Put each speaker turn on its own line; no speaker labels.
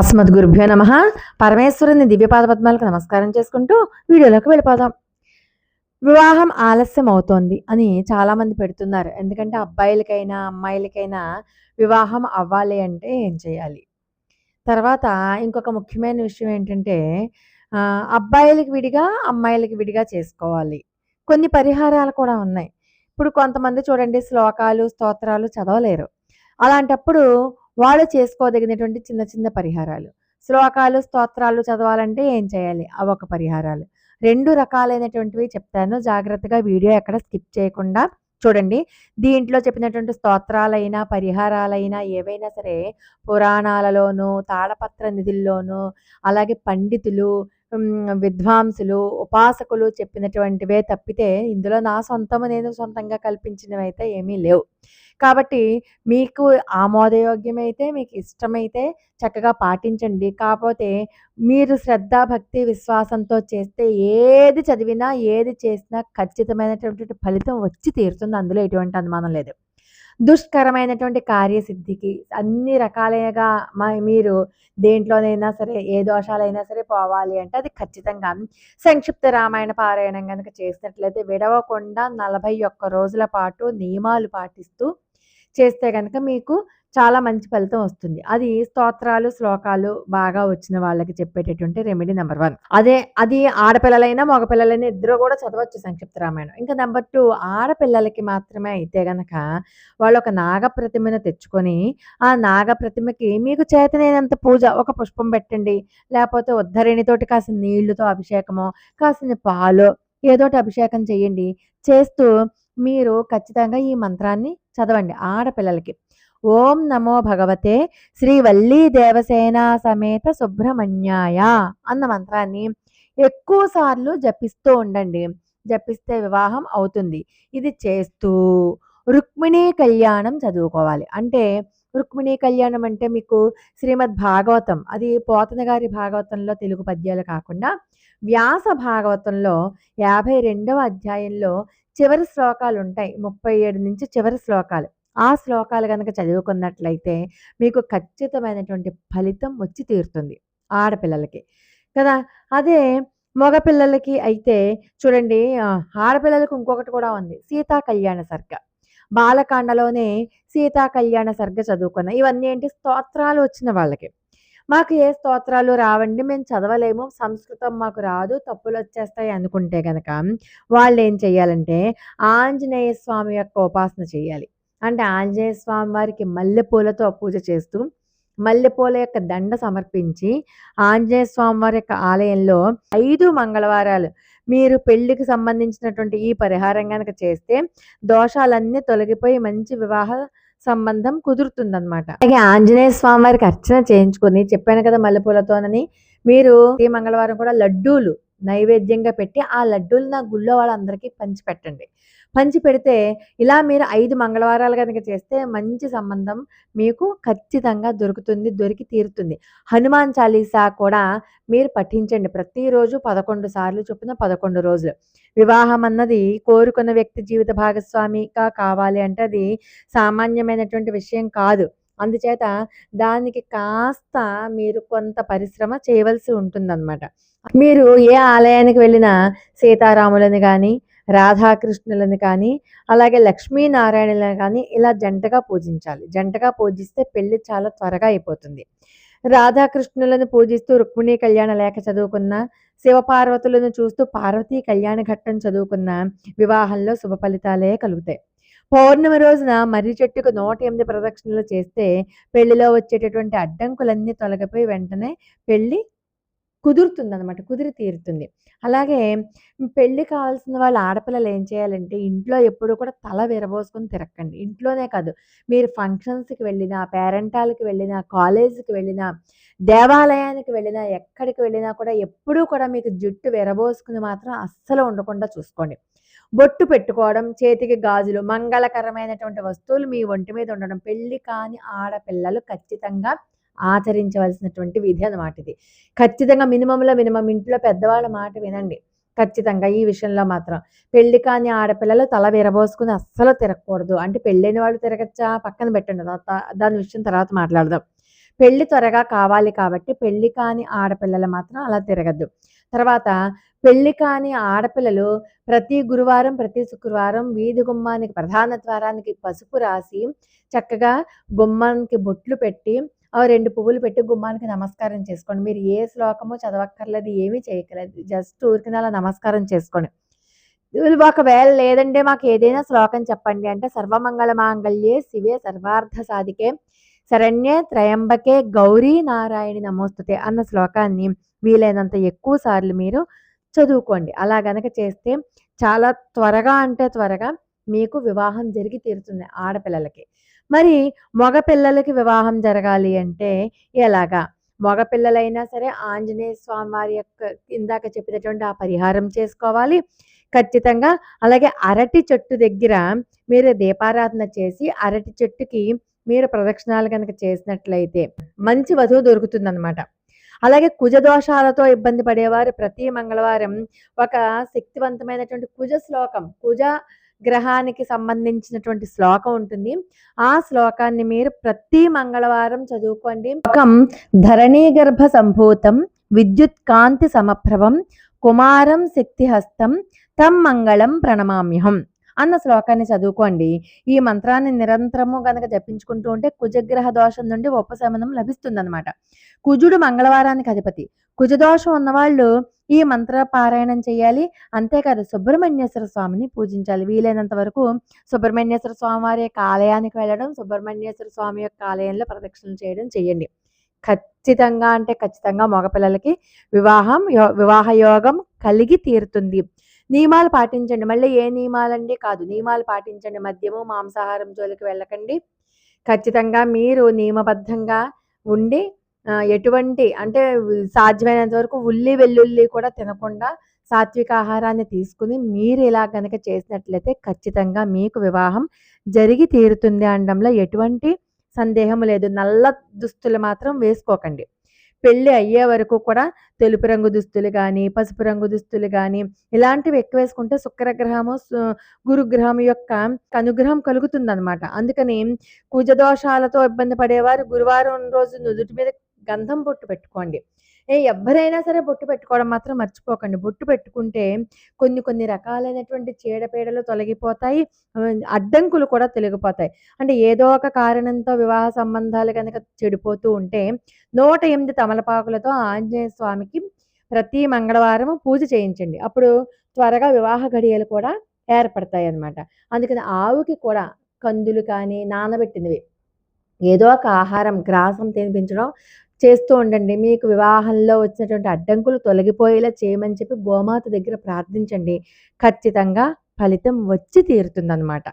అస్మద్ గురుభ్యో నమ. పరమేశ్వరుని దివ్యపాద పద్మాలకు నమస్కారం చేసుకుంటూ వీడియోలోకి వెళ్ళిపోదాం. వివాహం ఆలస్యం అవుతోంది అని చాలామంది పెడుతున్నారు. ఎందుకంటే అబ్బాయిలకైనా అమ్మాయిలకైనా వివాహం అవ్వాలి అంటే ఏం చేయాలి? తర్వాత ఇంకొక ముఖ్యమైన విషయం ఏంటంటే అబ్బాయిలకి విడిగా అమ్మాయిలకి విడిగా చేసుకోవాలి. కొన్ని పరిహారాలు కూడా ఉన్నాయి. ఇప్పుడు కొంతమంది చూడండి శ్లోకాలు స్తోత్రాలు చదవలేరు. అలాంటప్పుడు వాళ్ళు చేసుకోదగినటువంటి చిన్న చిన్న పరిహారాలు. శ్లోకాలు స్తోత్రాలు చదవాలంటే ఏం చేయాలి? అవి ఒక పరిహారాలు. రెండు రకాలైనటువంటివి చెప్తాను. జాగ్రత్తగా వీడియో ఎక్కడ స్కిప్ చేయకుండా చూడండి. దీంట్లో చెప్పినటువంటి స్తోత్రాలైనా పరిహారాలైనా ఏవైనా సరే పురాణాలలోనూ తాళపత్ర నిధుల్లోనూ అలాగే పండితులు విద్వాంసులు ఉపాసకులు చెప్పినటువంటివే తప్పితే ఇందులో నా సొంతము నేను సొంతంగా కల్పించినవి అయితే ఏమీ లేవు. కాబట్టి మీకు ఆమోదయోగ్యమైతే మీకు ఇష్టమైతే చక్కగా పాటించండి. కాకపోతే మీరు శ్రద్ధ భక్తి విశ్వాసంతో చేస్తే ఏది చదివినా ఏది చేసినా ఖచ్చితమైనటువంటి ఫలితం వచ్చి తీరుతుంది. అందులో ఎటువంటి అనుమానం లేదు. దుష్కరమైనటువంటి కార్యసిద్ధికి అన్ని రకాలుగా మ- మీరు దేంట్లోనైనా సరే ఏ దోషాలైనా సరే పోవాలి అంటే అది ఖచ్చితంగా. సంక్షిప్త రామాయణ పారాయణం కనుక చేసినట్లయితే విడవకుండా నలభై ఒక్క రోజుల పాటు నియమాలు పాటిస్తూ చేస్తే కనుక మీకు చాలా మంచి ఫలితం వస్తుంది. అది స్తోత్రాలు శ్లోకాలు బాగా వచ్చిన వాళ్ళకి చెప్పేటటువంటి రెమెడీ నెంబర్ వన్ అదే అది ఆడపిల్లలైనా మగపిల్లలైనా ఇద్దరు కూడా చదవచ్చు సంక్షిప్త రామాయణం. ఇంకా నెంబర్ టూ ఆడపిల్లలకి మాత్రమే అయితే గనక వాళ్ళు ఒక నాగ ప్రతిమను తెచ్చుకొని ఆ నాగ ప్రతిమకి మీకు చేతనైనంత పూజ ఒక పుష్పం పెట్టండి. లేకపోతే ఉద్ధరిణితోటి కాసిన నీళ్ళతో అభిషేకమో కాసిన పాలు ఏదోటి అభిషేకం చేయండి. చేస్తూ మీరు ఖచ్చితంగా ఈ మంత్రాన్ని చదవండి. ఆడపిల్లలకి. ఓం నమో భగవతే శ్రీ వల్లీ దేవసేన సమేత సుబ్రహ్మణ్యాయ అన్న మంత్రాన్ని ఎక్కువ సార్లు జపిస్తూ ఉండండి. జపిస్తే వివాహం అవుతుంది. ఇది చేస్తూ రుక్మిణీ కళ్యాణం చదువుకోవాలి. అంటే రుక్మిణీ కళ్యాణం అంటే మీకు శ్రీమద్ భాగవతం అది పోతన గారి భాగవతంలో తెలుగు పద్యాలు కాకుండా వ్యాస భాగవతంలో యాభై రెండవ అధ్యాయంలో చివరి శ్లోకాలు ఉంటాయి. ముప్పై ఏడు నుంచి చివరి శ్లోకాలు. ఆ శ్లోకాలు కనుక చదువుకున్నట్లయితే మీకు ఖచ్చితమైనటువంటి ఫలితం వచ్చి తీరుతుంది ఆడపిల్లలకి. కదా? అదే మగపిల్లలకి అయితే చూడండి ఆడపిల్లలకు ఇంకొకటి కూడా ఉంది. సీతా కళ్యాణ సర్గ. బాలకాండలోనే సీతా కళ్యాణ సర్గ చదువుకున్న ఇవన్నీ ఏంటి? స్తోత్రాలు వచ్చిన వాళ్ళకి. మాకు ఏ స్తోత్రాలు రావండి మేము చదవలేము సంస్కృతం మాకు రాదు తప్పులు వచ్చేస్తాయి అనుకుంటే కనుక వాళ్ళు ఏం చేయాలంటే ఆంజనేయ స్వామి యొక్క ఉపాసన చేయాలి. అంటే ఆంజనేయ స్వామి వారికి మల్లెపూలతో పూజ చేస్తూ మల్లెపూల యొక్క దండ సమర్పించి ఆంజనేయ స్వామి వారి యొక్క ఆలయంలో ఐదు మంగళవారాలు మీరు పెళ్ళికి సంబంధించినటువంటి ఈ పరిహారం కనుక చేస్తే దోషాలన్నీ తొలగిపోయి మంచి వివాహ సంబంధం కుదురుతుందన్నమాట. అలాగే ఆంజనేయ స్వామి వారికి అర్చన చేయించుకొని చెప్పాను కదా మల్లెపూలతోనని మీరు ఈ మంగళవారం కూడా లడ్డూలు నైవేద్యంగా పెట్టి ఆ లడ్డూలు నా గుళ్ళో వాళ్ళందరికీ పంచి పెట్టండి. పంచి పెడితే ఇలా మీరు ఐదు మంగళవారాలు కనుక చేస్తే మంచి సంబంధం మీకు ఖచ్చితంగా దొరుకుతుంది దొరికి తీరుతుంది. హనుమాన్ చాలీసా కూడా మీరు పఠించండి. ప్రతిరోజు పదకొండు సార్లు చొప్పున పదకొండు రోజులు. వివాహం అన్నది కోరుకున్న వ్యక్తి జీవిత భాగస్వామిగా కావాలి అంటే అది సామాన్యమైనటువంటి విషయం కాదు. అందుచేత దానికి కాస్త మీరు కొంత పరిశ్రమ చేయవలసి ఉంటుందన్నమాట. మీరు ఏ ఆలయానికి వెళ్ళినా సీతారాములని కానీ రాధాకృష్ణులని కానీ అలాగే లక్ష్మీనారాయణలను కానీ ఇలా జంటగా పూజించాలి. జంటగా పూజిస్తే పెళ్ళి చాలా త్వరగా అయిపోతుంది. రాధాకృష్ణులను పూజిస్తూ రుక్మిణి కళ్యాణ లేఖ చదువుకున్న శివపార్వతులను చూస్తూ పార్వతీ కళ్యాణ ఘట్టం చదువుకున్న వివాహంలో శుభ ఫలితాలే కలుగుతాయి. పౌర్ణమి రోజున మర్రి చెట్టుకు నూట ఎనిమిది ప్రదక్షిణలు చేస్తే పెళ్ళిలో వచ్చేటటువంటి అడ్డంకులన్నీ తొలగిపోయి వెంటనే పెళ్ళి కుదురుతుందనమాట కుదిరి తీరుతుంది. అలాగే పెళ్ళి కావాల్సిన వాళ్ళ ఆడపిల్లలు ఏం చేయాలంటే ఇంట్లో ఎప్పుడు కూడా తల విరబోసుకొని తిరక్కండి. ఇంట్లోనే కాదు మీరు ఫంక్షన్స్కి వెళ్ళినా పేరెంటాలకి వెళ్ళినా కాలేజీకి వెళ్ళినా దేవాలయానికి వెళ్ళినా ఎక్కడికి వెళ్ళినా కూడా ఎప్పుడూ కూడా మీకు జుట్టు విరబోసుకుని మాత్రం అస్సలు ఉండకుండా చూసుకోండి. బొట్టు పెట్టుకోవడం చేతికి గాజులు మంగళకరమైనటువంటి వస్తువులు మీ ఒంటి మీద ఉండడం పెళ్ళి కాని ఆడపిల్లలు ఖచ్చితంగా ఆచరించవలసినటువంటి విధి అన్నమాట ఇది. ఖచ్చితంగా మినిమంలో మినిమం ఇంట్లో పెద్దవాళ్ళ మాట వినండి. ఖచ్చితంగా ఈ విషయంలో మాత్రం. పెళ్ళి కాని ఆడపిల్లలు తల విరబోసుకుని అస్సలు తిరగకూడదు. అంటే పెళ్ళైన వాళ్ళు తిరగచ్చా? పక్కన పెట్టండి. దాని విషయం తర్వాత మాట్లాడదాం. పెళ్ళి త్వరగా కావాలి కాబట్టి పెళ్ళి కాని ఆడపిల్లలు మాత్రం అలా తిరగద్దు. తర్వాత పెళ్ళి కాని ఆడపిల్లలు ప్రతి గురువారం ప్రతి శుక్రవారం వీధి గుమ్మానికి ప్రధాన ద్వారానికి పసుపు రాసి చక్కగా గుమ్మానికి బొట్లు పెట్టి రెండు పువ్వులు పెట్టి గుమ్మానికి నమస్కారం చేసుకోండి. మీరు ఏ శ్లోకము చదవక్కర్లేదు ఏమీ చేయక్కర్లేదు. జస్ట్ ఊరికి అలా నమస్కారం చేసుకోండి. ఒకవేళ లేదంటే మాకు ఏదైనా శ్లోకం చెప్పండి అంటే సర్వమంగళ మాంగళ్యే శివే సర్వార్థ సాధికే శరణ్యే త్రయంబకే గౌరీ నారాయణి నమోస్తుతే అన్న శ్లోకాన్ని వీలైనంత ఎక్కువ సార్లు మీరు చదువుకోండి. అలా గనక చేస్తే చాలా త్వరగా అంటే త్వరగా మీకు వివాహం జరిగి తీరుతుంది ఆడపిల్లలకి. మరి మగపిల్లలకి వివాహం జరగాలి అంటే ఎలాగా? మగపిల్లలైనా సరే ఆంజనేయ స్వామి వారి యొక్క ఇందాక చెప్పినటువంటి ఆ పరిహారం చేసుకోవాలి. ఖచ్చితంగా అలాగే అరటి చెట్టు దగ్గర మీరు దీపారాధన చేసి అరటి చెట్టుకి మీరు ప్రదక్షిణాలు కనుక చేసినట్లయితే మంచి వధువు దొరుకుతుందన్నమాట. అలాగే కుజ దోషాలతో ఇబ్బంది పడేవారు ప్రతి మంగళవారం ఒక శక్తివంతమైనటువంటి కుజ శ్లోకం కుజ గ్రహానికి సంబంధించినటువంటి శ్లోకం ఉంటుంది. ఆ శ్లోకాన్ని మీరు ప్రతి మంగళవారం చదువుకోండి. ఒకం ధరణీ గర్భ సంభూతం విద్యుత్ కాంతి సమప్రభం కుమారం శక్తిహస్తం తం మంగళం ప్రణమామ్యహం. అన్న శ్లోకాన్ని చదువుకోండి. ఈ మంత్రాన్ని నిరంతరము గనక జపించుకుంటూ ఉంటే కుజగ్రహ దోషం నుండి ఉపశమనం లభిస్తుందన్నమాట. కుజుడు మంగళవారానికి అధిపతి. కుజదోషం ఉన్నవాళ్ళు ఈ మంత్ర పారాయణం చేయాలి. అంతేకాదు సుబ్రహ్మణ్యేశ్వర స్వామిని పూజించాలి. వీలైనంత వరకు సుబ్రహ్మణ్యేశ్వర స్వామి వారి యొక్క ఆలయానికి వెళ్ళడం సుబ్రహ్మణ్యేశ్వర స్వామి యొక్క ఆలయంలో ప్రదక్షిణలు చేయడం చేయండి. ఖచ్చితంగా అంటే ఖచ్చితంగా మగపిల్లలకి వివాహం యో- వివాహ యోగం కలిగి తీరుతుంది. నియమాలు పాటించండి. మళ్ళీ ఏ నియమాలండి? కాదు. నియమాలు పాటించండి. మద్యము మాంసాహారం జోలికి వెళ్ళకండి. ఖచ్చితంగా మీరు నియమబద్ధంగా ఉండి ఎటువంటి అంటే సాధ్యమైనంత వరకు ఉల్లి వెల్లుల్లి కూడా తినకుండా సాత్విక ఆహారాన్ని తీసుకుని మీరు ఇలా కనుక చేసినట్లయితే ఖచ్చితంగా మీకు వివాహం జరిగి తీరుతుంది అనడంలో ఎటువంటి సందేహం లేదు. నల్ల దుస్తులు మాత్రం వేసుకోకండి. పెళ్ళి అయ్యే వరకు కూడా తెలుపు రంగు దుస్తులు కానీ పసుపు రంగు దుస్తులు కానీ ఇలాంటివి ఎక్కువ వేసుకుంటే శుక్రగ్రహము గురుగ్రహం యొక్క అనుగ్రహం కలుగుతుందన్నమాట. అందుకని కుజదోషాలతో ఇబ్బంది పడేవారు గురువారం రోజు నుదుటి మీద గంధం బొట్టు పెట్టుకోండి. ఏ ఎవ్వరైనా సరే బొట్టు పెట్టుకోవడం మాత్రం మర్చిపోకండి. బొట్టు పెట్టుకుంటే కొన్ని కొన్ని రకాలైనటువంటి చీడపీడలు తొలగిపోతాయి. అడ్డంకులు కూడా తొలగిపోతాయి అంటే ఏదో ఒక కారణంతో వివాహ సంబంధాలు కనుక చెడిపోతూ ఉంటే నూట ఎనిమిది తమలపాకులతో ఆంజనేయ స్వామికి ప్రతి మంగళవారం పూజ చేయించండి. అప్పుడు త్వరగా వివాహ ఘడియలు కూడా ఏర్పడతాయి అన్నమాట. అందుకని ఆవుకి కూడా కందులు కానీ నానబెట్టినవి ఏదో ఒక ఆహారం గ్రాసం తినిపించడం చేస్తూ ఉండండి. మీకు వివాహంలో వచ్చినటువంటి అడ్డంకులు తొలగిపోయేలా చేయమని చెప్పి గోమాత దగ్గర ప్రార్థించండి. ఖచ్చితంగా ఫలితం వచ్చి తీరుతుందన్నమాట.